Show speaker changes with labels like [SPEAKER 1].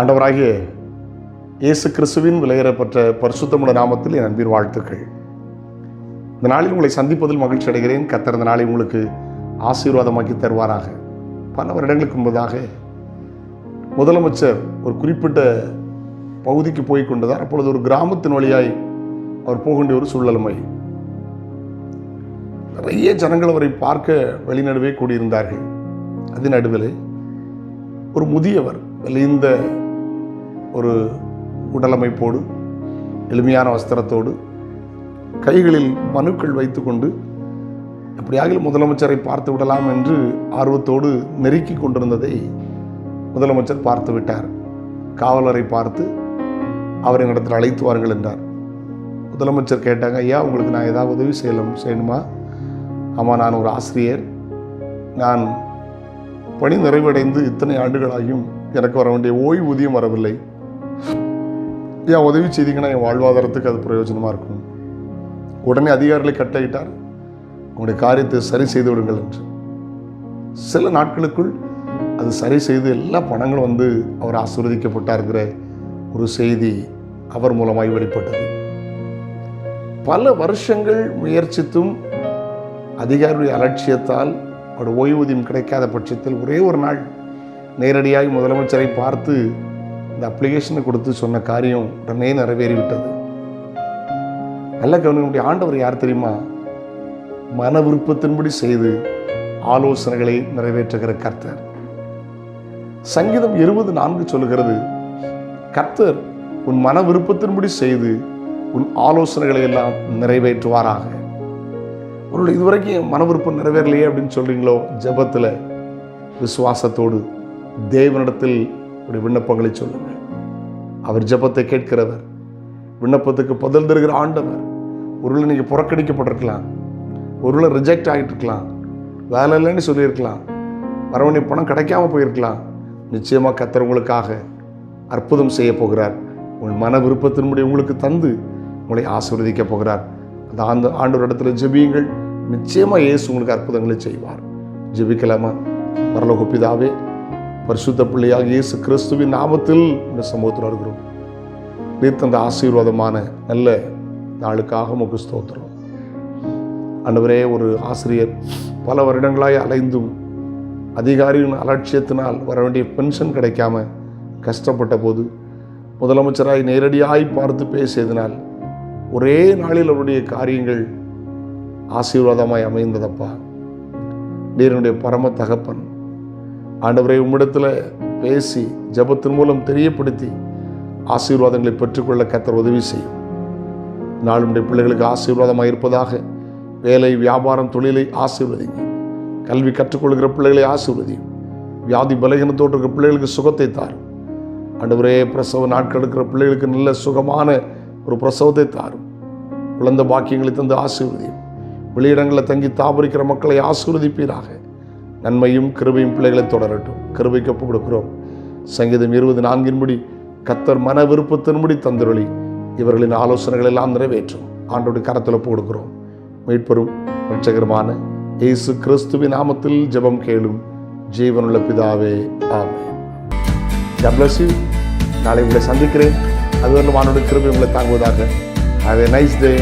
[SPEAKER 1] ஆண்டவராகிய இயேசு கிறிஸ்துவின் விலையேறப்பட்ட பரிசுத்தமுள்ள நாமத்தில் என் அன்பின் வாழ்த்துக்கள். இந்த நாளில் உங்களை சந்திப்பதில் மகிழ்ச்சி அடைகிறேன். கத்தர் இந்த நாளை உங்களுக்கு ஆசீர்வாதமாக்கி தருவாராக. பல வருடங்களுக்கு முன்பதாக முதலமைச்சர் ஒரு குறிப்பிட்ட பகுதிக்கு போய் கொண்டதார். அப்பொழுது ஒரு கிராமத்தின் வழியாய் அவர் போக வேண்டிய ஒரு சூழலுமை நிறைய ஜனங்கள் அவரை பார்க்க வெளிநடுவே கூடியிருந்தார்கள். அதன் நடுவில் ஒரு முதியவர் வெளிந்த ஒரு உடலமைப்போடு எளிமையான வஸ்திரத்தோடு கைகளில் மனுக்கள் வைத்துக்கொண்டு எப்படியாக முதலமைச்சரை பார்த்து விடலாம் என்று ஆர்வத்தோடு நெருக்கி கொண்டிருந்ததை முதலமைச்சர் பார்த்து விட்டார். காவலரை பார்த்து அவர் எங்களிடத்தில் அழைத்து வாருங்கள் என்றார். முதலமைச்சர் கேட்டாங்க ஐயா உங்களுக்கு நான் ஏதாவது உதவி செய்யலாம் செய்யணுமா? ஆமாம் நான் ஒரு ஆசிரியர். நான் பணி நிறைவடைந்து இத்தனை ஆண்டுகளாகியும் எனக்கு வர வேண்டிய ஓய்வூதியம் வரவில்லை. ஏன் உதவி செய்தீங்கன்னா என் வாழ்வாதாரத்துக்கு அது பிரயோஜனமாக இருக்கும். உடனே அதிகாரிகளை கட்டளையிட்டார். உங்களுடைய காரியத்தை சரி செய்து விடுங்கள் என்று. சில நாட்களுக்குள் அது சரி செய்து எல்லா பணங்களும் வந்து அவர் ஆசீர்வதிக்கப்பட்டாருங்கிற ஒரு செய்தி அவர் மூலமாய் வெளிப்பட்டது. பல வருஷங்கள் முயற்சித்தும் அதிகாரியுடைய அலட்சியத்தால் அவருடைய ஓய்வூதியம் கிடைக்காத பட்சத்தில் ஒரே ஒரு நாள் நேரடியாக முதலமைச்சரை பார்த்து இந்த அப்ளிகேஷனை கொடுத்து சொன்ன காரியம் உடனே நிறைவேறிவிட்டது. நல்ல கவனிக்கக்கூடிய ஆண்டவர் யார் தெரியுமா? மன விருப்பத்தின்படி செய்து ஆலோசனைகளை நிறைவேற்றுகிற கர்த்தர். சங்கீதம் இருபது நான்கு சொல்லுகிறது கர்த்தர் உன் மன விருப்பத்தின்படி செய்து உன் ஆலோசனைகளை எல்லாம் நிறைவேற்றுவாராக. ஒரு இதுவரைக்கும் என் மன விருப்பம் நிறைவேறலையே அப்படின்னு சொல்றீங்களோ ஜபத்தில் விசுவாசத்தோடு தேவனிடத்தில் உடைய விண்ணப்பங்களை சொல்லுங்கள் அவர் ஜெபத்தை கேட்கிறவர். விண்ணப்பத்துக்கு பதில் தருகிற ஆண்டவர். ஒருவேளை நீங்கள் புறக்கணிக்கப்பட்டிருக்கலாம். ஒருவேளை ரிஜெக்ட் ஆகிட்டு இருக்கலாம் வேலை இல்லைன்னு சொல்லியிருக்கலாம். வரவணி பணம் கிடைக்காம போயிருக்கலாம். நிச்சயமாக கத்தர் உங்களுக்காக அற்புதம் செய்ய போகிறார். உங்கள் மன விருப்பத்தின்படி உங்களுக்கு தந்து உங்களை ஆசீர்வதிக்க போகிறார். அந்த ஆண்டு ஆண்டோர் இடத்துல ஜெபியுங்கள். நிச்சயமாக இயேசு உங்களுக்கு அற்புதங்களை செய்வார். ஜெபிக்கலாமா? பரலோக பரிசுத்த பிள்ளையாக இயேசு கிறிஸ்துவின் நாமத்தில் இந்த சமூகத்தில் இருக்கிறோம் நீர் தந்த ஆசீர்வாதமான நல்ல நாளுக்காக உமக்கு ஸ்தோத்திரம். அன்றுவரே ஒரு ஆசிரியர் பல வருடங்களாய் அலைந்தும் அதிகாரியின் அலட்சியத்தினால் வர வேண்டிய பென்ஷன் கிடைக்காம கஷ்டப்பட்ட போது முதலமைச்சராய் நேரடியாய் பார்த்து பேசியதினால் ஒரே நாளில் அவருடைய காரியங்கள் ஆசீர்வாதமாய் அமைந்ததப்பா. நீரனுடைய பரம தகப்பன் ஆண்டவரை உம்மிடத்தில் பேசி ஜெபத்தின் மூலம் தெரியப்படுத்தி ஆசீர்வாதங்களை பெற்றுக்கொள்ள கத்தர் உதவி செய்யும். நாளுடைய பிள்ளைகளுக்கு ஆசீர்வாதமாக இருப்பதாக வேலை வியாபாரம் தொழிலை ஆசீர்வதிங்க. கல்வி கற்றுக்கொள்கிற பிள்ளைகளை ஆசீர்வதியும். வியாதி பலகீனத்தோடு இருக்கிற பிள்ளைகளுக்கு சுகத்தை தாரும். ஆண்டவரே பிரசவ நாட்கள் இருக்கிற பிள்ளைகளுக்கு நல்ல சுகமான ஒரு பிரசவத்தை தாரும். குழந்தை பாக்கியங்களை தந்து ஆசீர்வதியும். வெளியிடங்களில் தங்கி தாபரிக்கிற மக்களை ஆசீர்வதிப்பீராக. நன்மையும் கிருபையும் பிள்ளைகளை தொடரட்டும். கிருபைக்கு ஒப்பு கொடுக்கிறோம். சங்கீதம் இருபது நான்கின்படி கத்தர் மன விருப்பத்தின்படி தந்துருளி. இவர்களின் ஆலோசனைகள் எல்லாம் நிறைவேற்றும். ஆண்டோடைய கரத்தில் ஒப்பு கொடுக்கிறோம். மீட்பெரும் ரட்சகரமான இயேசு கிறிஸ்துவின் நாமத்தில் ஜெபம் கேளும் ஜீவனுள்ள பிதாவே ஆமே God bless நாளை உங்களை சந்திக்கிறேன். அதுவரை மானோட கிருபை உங்களை தாங்குவதாக. Have nice day